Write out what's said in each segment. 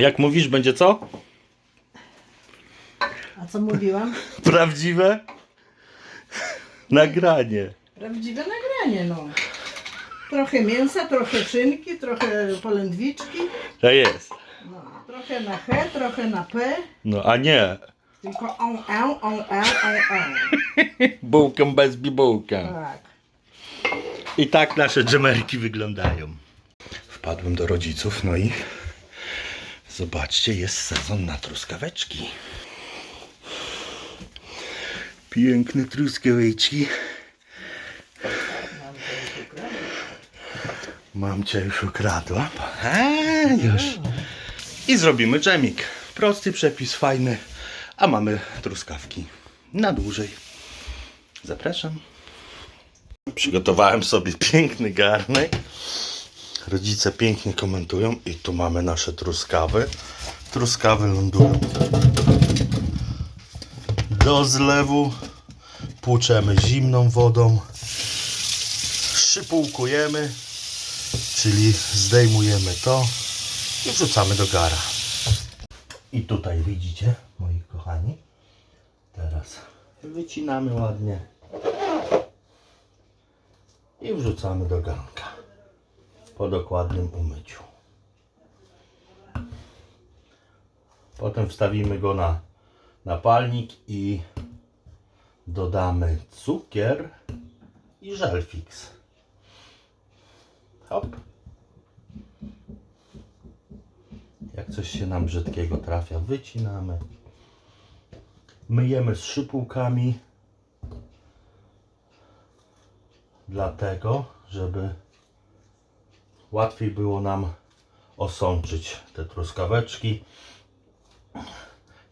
Jak mówisz, będzie co? A co mówiłam? Prawdziwe nagranie. Prawdziwe nagranie, no. Trochę mięsa, trochę szynki, trochę polędwiczki. To jest. No, trochę na H, trochę na P. No a nie. Tylko on, on, on, on, on, on. Bułkę bez bibułkę. Tak. I tak nasze dżemerki wyglądają. Wpadłem do rodziców, no i zobaczcie, jest sezon na truskaweczki. Piękne truskaweczki. Mamcia już ukradła. A, już. I zrobimy dżemik. Prosty przepis, fajny. A mamy truskawki na dłużej. Zapraszam. Przygotowałem sobie piękny garnek. Rodzice pięknie komentują i tu mamy nasze truskawy. Truskawy lądują do zlewu. Płuczemy zimną wodą. Szypułkujemy, czyli zdejmujemy to i wrzucamy do gara. I tutaj widzicie, moi kochani, teraz wycinamy ładnie i wrzucamy do garnka po dokładnym umyciu. Potem wstawimy go na, na palnik i dodamy cukier i żelfix. Hop. Jak coś się nam brzydkiego trafia, wycinamy. Myjemy z szypułkami dlatego, żeby łatwiej było nam osączyć te truskaweczki.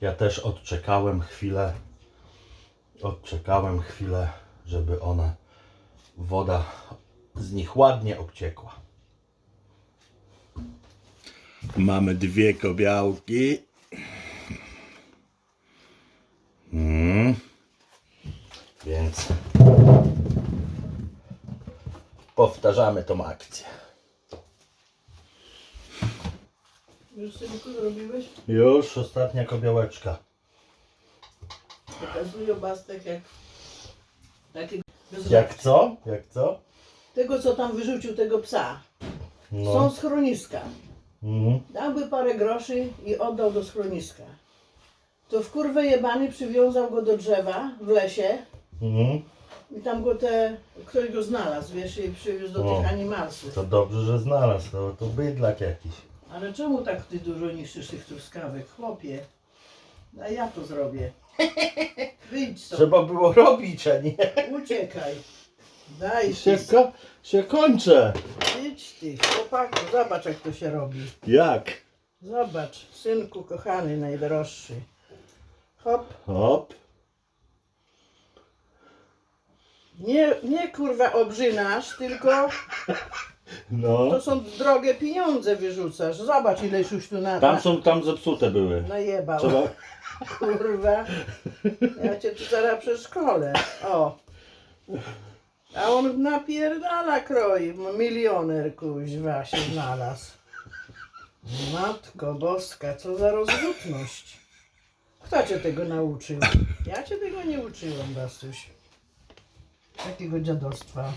Ja też odczekałem chwilę, odczekałem chwilę, żeby one, woda z nich ładnie obciekła. Mamy dwie kobiałki. Mm. Więc powtarzamy tą akcję. Już synku zrobiłeś? Już ostatnia kobiałeczka. Pokazuję bastek jak... Bez Jak co? Jak co? Tego, co tam wyrzucił tego psa. Są No. schroniska. Mhm. Dałby parę groszy i oddał do schroniska. To w kurwę jebany przywiązał go do drzewa w lesie Mhm. i tam go te, ktoś go znalazł, wiesz, i przywiózł do O. tych animalsów. To dobrze, że znalazł. To, to bydlak jakiś. Ale czemu tak ty dużo niszczysz tych truskawek, chłopie? A ja to zrobię. Wyjdź stąd, Trzeba było robić, a nie. uciekaj. Daj Się, się, ko- się kończę. idź ty, chłopaku, zobacz jak to się robi. Jak? Zobacz, synku kochany, najdroższy. Hop, Hop. nie, nie kurwa obrzynasz, tylko No. to są drogie pieniądze wyrzucasz. Zobacz ile już tu na, Tam są, tam zepsute były. najebał. Trzeba... Kurwa, ja cię tu zaraz przeszkolę. O. A on napierdala kroi, milioner kuźwa się znalazł. Matko boska, co za rozrzutność. Kto cię tego nauczył? Ja cię tego nie uczyłam, Bastuś. Takiego dziadostwa.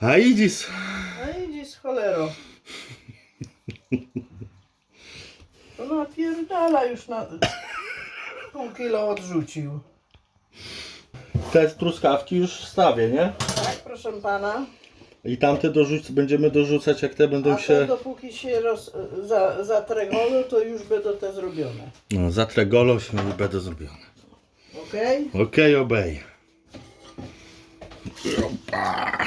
A idziesz. A idzie z cholero. To napierdala już na... Pół kilo odrzucił. Te truskawki już wstawię, nie? Tak, proszę pana. I tamte dorzuc będziemy dorzucać, jak te będą A to się... dopóki się roz, za, zatregolą, to już będą te zrobione. No, zatrę się i będą zrobione. Okej? Okej, obej. Opa.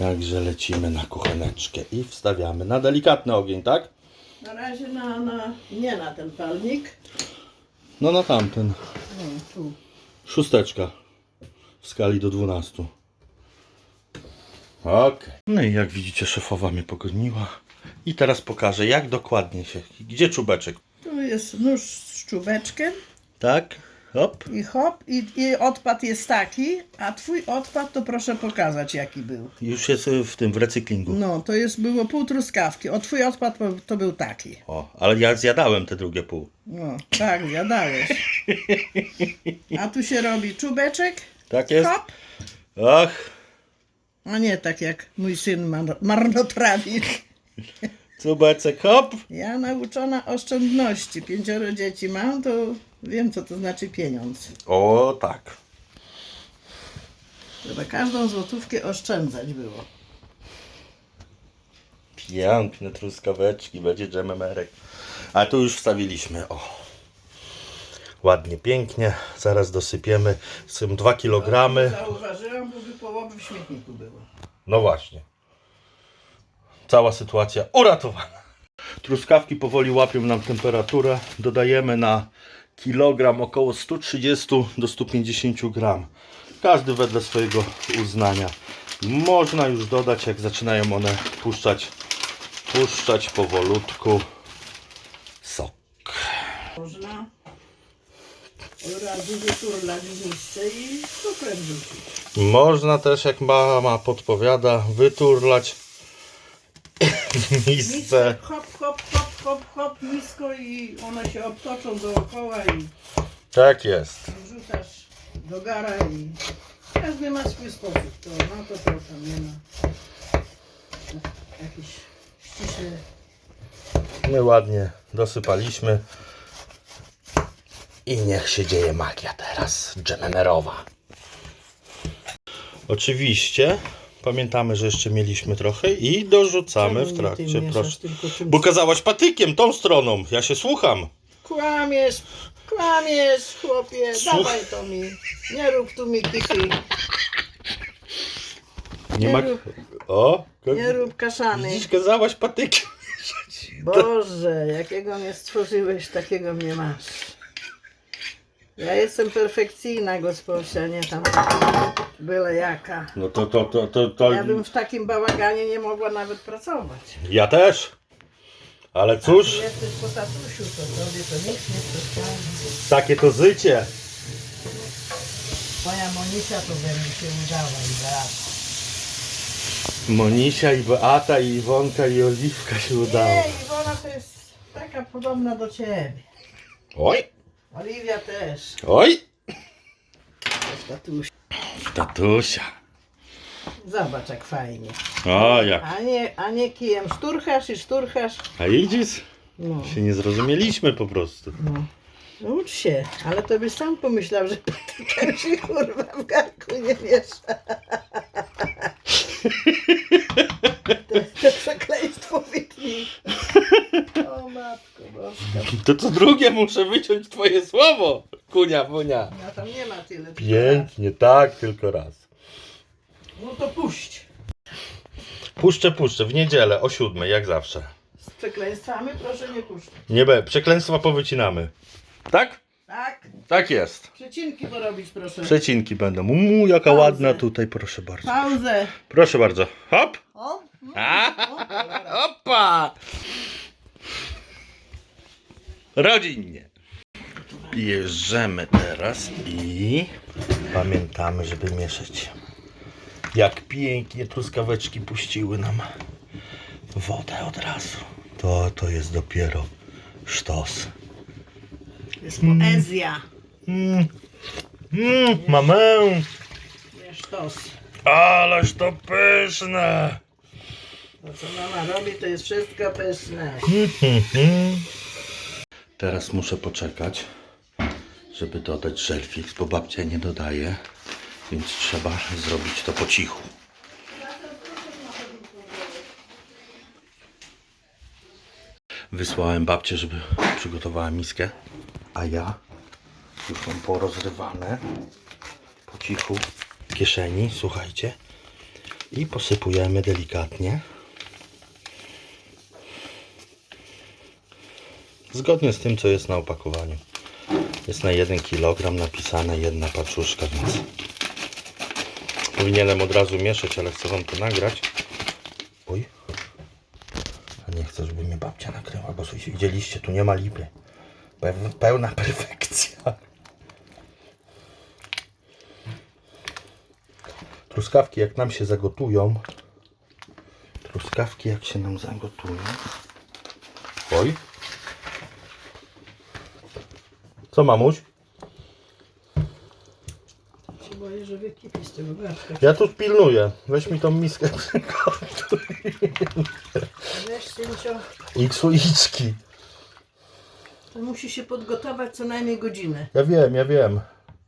Także lecimy na kucheneczkę i wstawiamy na delikatny ogień, tak? Na razie na, na, nie na ten palnik. No na tamten. No, tu. Szósteczka w skali do 12. Okej. No i jak widzicie, szefowa mnie pogoniła. I teraz pokażę, jak dokładnie się. Gdzie czubeczek? Tu jest nóż z czubeczkiem. Tak? Hop. I hop, i, i odpad jest taki, a twój odpad to proszę pokazać jaki był. Już jest y, w tym, w recyklingu. No, to jest, było pół truskawki, o twój odpad to, to był taki. O, ale ja zjadałem te drugie pół. No, tak, zjadałeś. A tu się robi czubeczek, Tak jest? hop, Ach, a nie tak jak mój syn mar- marnotrawi. cubecek, hop. Ja nauczona oszczędności, pięcioro dzieci mam, to wiem co to znaczy pieniądz. O, tak. Trzeba każdą złotówkę oszczędzać było. Piękne truskaweczki, będzie dżememerek. A tu już wstawiliśmy, o. Ładnie, pięknie. Zaraz dosypiemy. Są 2 kg. Zauważyłam, bo by połowy w śmietniku było. No właśnie. Cała sytuacja uratowana. Truskawki powoli łapią nam temperaturę. Dodajemy na kilogram około 130 do 150 gram. Każdy wedle swojego uznania. Można już dodać, jak zaczynają one puszczać, puszczać powolutku sok. Można od razu wyturlać w misce i cukrem rzucić. Można też, jak mama podpowiada, wyturlać w misce. Hop, hop, hop, nisko i one się obtoczą dookoła i Tak jest. wrzucasz do gara i każdy ma swój sposób. To no to, to tam nie ma jakieś ściśle. My ładnie dosypaliśmy. I niech się dzieje magia teraz, dżememerowa. Oczywiście pamiętamy, że jeszcze mieliśmy trochę i dorzucamy w Czemu nie trakcie, tym mieszasz, proszę. tylko Bo kazałaś patykiem tą stroną, ja się słucham. Kłamiesz, kłamiesz, chłopie, Słuch- dawaj to mi. Nie rób tu mi kichy, Nie ma... rób. O, nie rób kaszany. widzisz, kazałaś patykiem. Boże, jakiego mnie stworzyłeś, takiego mnie masz. Ja jestem perfekcyjna, gospodzie, nie tam byle jaka. No to, to, to, to, to... Ja bym w takim bałaganie nie mogła nawet pracować. Ja też. Ale cóż, jesteś po tatusiu, to tobie to nic nie przeszkadza. takie to życie. Moja Monisia to mnie się udała i zaraz. Monisia i Beata i Iwonka i Oliwka się udało. Nie, Iwona to jest taka podobna do ciebie. Oj, Oliwia też. oj. Tatuś. Tatusia. Zobacz jak fajnie. O, jak. A nie, a nie kijem szturchasz i szturchasz. A idziesz? No, Się nie zrozumieliśmy po prostu. no. Ucz się, ale to byś sam pomyślał, że patykiem się kurwa w garku nie miesza. To, to przekleństwo wytnij. O matko boska. To co drugie muszę wyciąć twoje słowo. Kunia, wunia. Ja tam nie ma tyle. tylko raz. Pięknie, tak, tylko raz. No to puść. Puszczę, puszczę, w niedzielę o siódmej, jak zawsze. Z przekleństwami proszę nie puszczać. Nie be, przekleństwa powycinamy. Tak? Tak? Tak jest. Przecinki porobić proszę. Przecinki będą. Uuu, jaka Pauzę. ładna tutaj, proszę bardzo. Pauzę. Proszę bardzo. Hop. O, Opa! Rodzinnie. Bierzemy teraz i pamiętamy, żeby mieszać. Jak pięknie truskaweczki puściły nam wodę od razu. To, to jest dopiero sztos. jest poezja. Mm. Mm, mamę! Nie sztos. Ależ to pyszne! To co mama robi to jest wszystko pyszne. Teraz muszę poczekać, żeby dodać żelfix, bo babcia nie dodaje, więc trzeba zrobić to po cichu. Wysłałem babcię, żeby przygotowała miskę, a ja już mam porozrywane po cichu w kieszeni, słuchajcie. I posypujemy delikatnie. Zgodnie z tym, co jest na opakowaniu. Jest na 1 kg napisane jedna paczuszka, więc powinienem od razu mieszać, ale chcę Wam to nagrać. Oj, a nie chcę, żeby mnie babcia nakryła, bo słuchajcie, widzieliście, tu nie ma lipy. Pełna perfekcja. Truskawki jak nam się zagotują, truskawki jak się nam zagotują, oj, co mamuś? Się boję, że wykipi z tego garszka. Ja tu pilnuję. Weź mi tą miskę. Weź Syncio, X iczki. to musi się podgotować co najmniej godzinę. Ja wiem, ja wiem.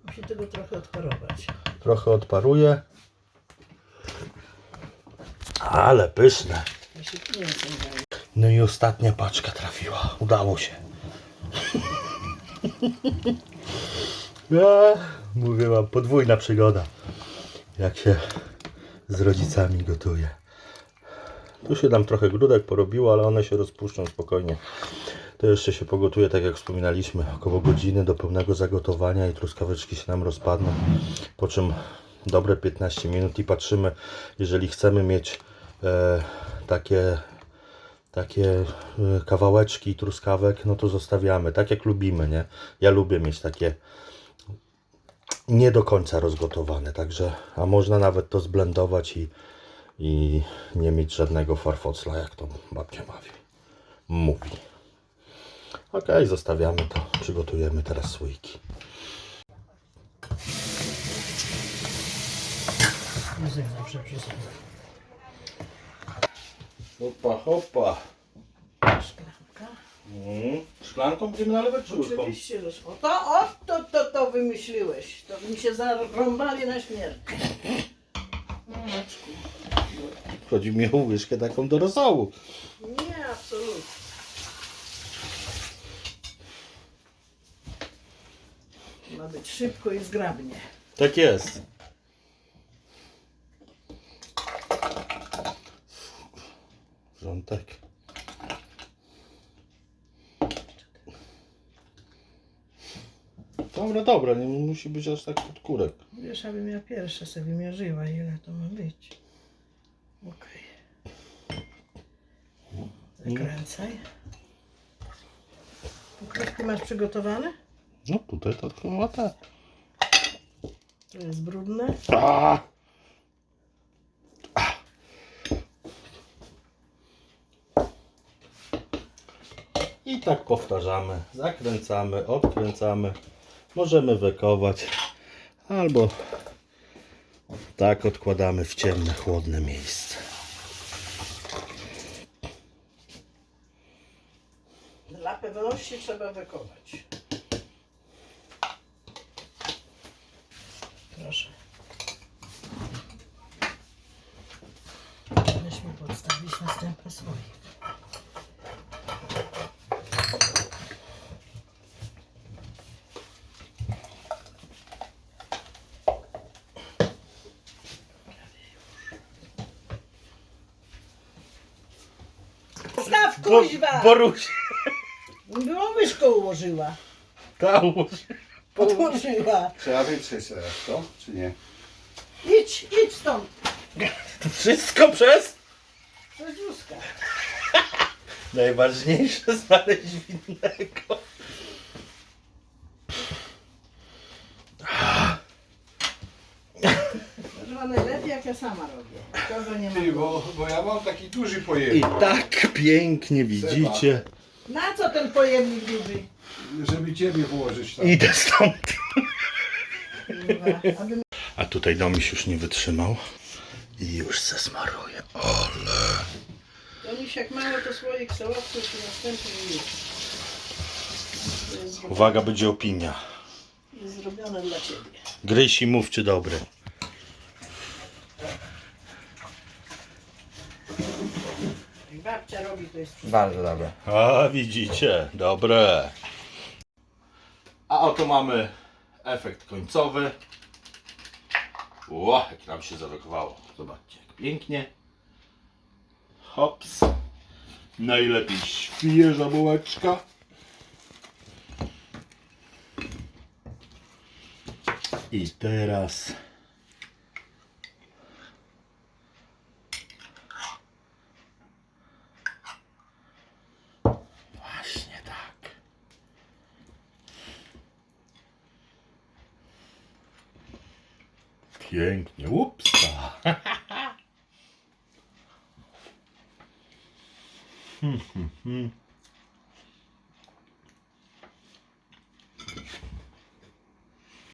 Musi tego trochę odparować. Trochę odparuję. Ale pyszne. Ja się tu nie wiem. No i ostatnia paczka trafiła. Udało się. Ja, mówię wam, podwójna przygoda. Jak się z rodzicami gotuje. Tu się nam trochę grudek porobiło, ale one się rozpuszczą spokojnie. To jeszcze się pogotuje, tak jak wspominaliśmy, około godziny do pełnego zagotowania i truskaweczki się nam rozpadną. Po czym dobre 15 minut i patrzymy, jeżeli chcemy mieć e, takie takie y, kawałeczki truskawek, no to zostawiamy, tak jak lubimy, nie? Ja lubię mieć takie nie do końca rozgotowane, także, a można nawet to zblendować i, i nie mieć żadnego farfocla, jak to babcia mówi. mówi. Ok, zostawiamy to, przygotujemy teraz słoiki. Język zawsze przesadza. Hopa, hopa. Szklanka. Mm. Szklanką będziemy nalewać czy łyżką? Oczywiście, że to, o to, to, to wymyśliłeś. To mi się zarąbali na śmierć. Maczku. Chodzi mi o łyżkę taką do rosołu. Nie, absolutnie. Ma być szybko i zgrabnie. Tak jest. Wrzątek. Dobra, dobra, nie musi być aż tak pod kurek. Wiesz, abym ja pierwsza sobie wymierzyła, ile to ma być. Okej. Zakręcaj. Pokrywki masz przygotowane? No tutaj to chyba tak. To jest brudne. A! I tak powtarzamy. Zakręcamy, odkręcamy. Możemy wekować. Albo tak odkładamy w ciemne, chłodne miejsce. Dla pewności trzeba wykować. Proszę. Weźmy podstawić następny słoik. Staw kuźwa! Boruś! Było łyżką ułożyła. Kałuż! Podłożyła. Trzeba wytrzeć teraz to, czy nie? Idź, idź stąd. Wszystko przez? Radziuska. Najważniejsze znaleźć winnego. Że najlepiej jak ja sama robię. Kogo nie Ty, bo, bo ja mam taki duży I pojemnik, tak pięknie widzicie. Na co ten pojemnik duży? żeby ciebie włożyć tam. Idę stąd. Kurwa, aby A tutaj domiś już nie wytrzymał. I już se smaruje. Ole. To mi się jak mało to słoik sałatki, to następny już. Uwaga, będzie opinia. jest zrobione dla ciebie. Gryź i mów, czy dobry. Babcia robi, to jest wszystko. Bardzo dobre. A, widzicie, dobre. A oto mamy efekt końcowy. Ło, jak nam się zarokowało. Zobaczcie, jak pięknie. Hops. Najlepiej świeża bułeczka. I teraz właśnie tak. Pięknie. Upsa. Hmm, hmm, hmm.